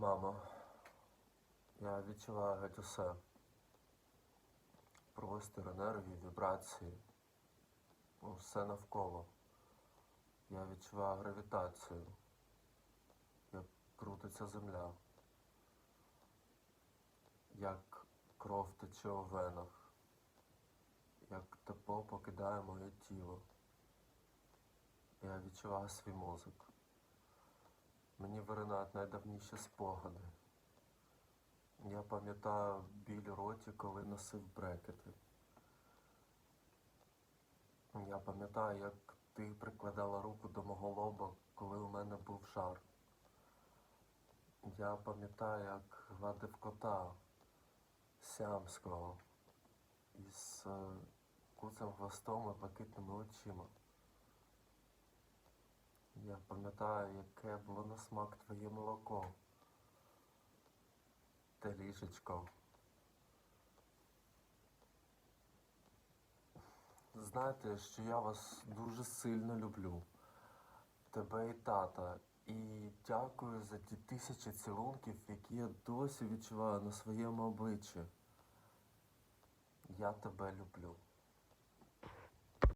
Мамо, я відчуваю геть усе. Простір, енергії, вібрації. Усе навколо. Я відчуваю гравітацію, як крутиться земля, як кров тече у венах, як тепло покидає моє тіло. Я відчуваю свій мозок. Мені виринають найдавніші спогади. Я пам'ятаю біль роті, коли носив брекети. Я пам'ятаю, як ти прикладала руку до мого лоба, коли у мене був жар. Я пам'ятаю, як гладив кота сямського із е, куцим хвостом і блакитними очима. Я пам'ятаю, яке було на смак твоє молоко. Те ліжечко. Знаєте, що я вас дуже сильно люблю. Тебе і тата. І дякую за ті тисячі цілунків, які я досі відчуваю на своєму обличчі. Я тебе люблю.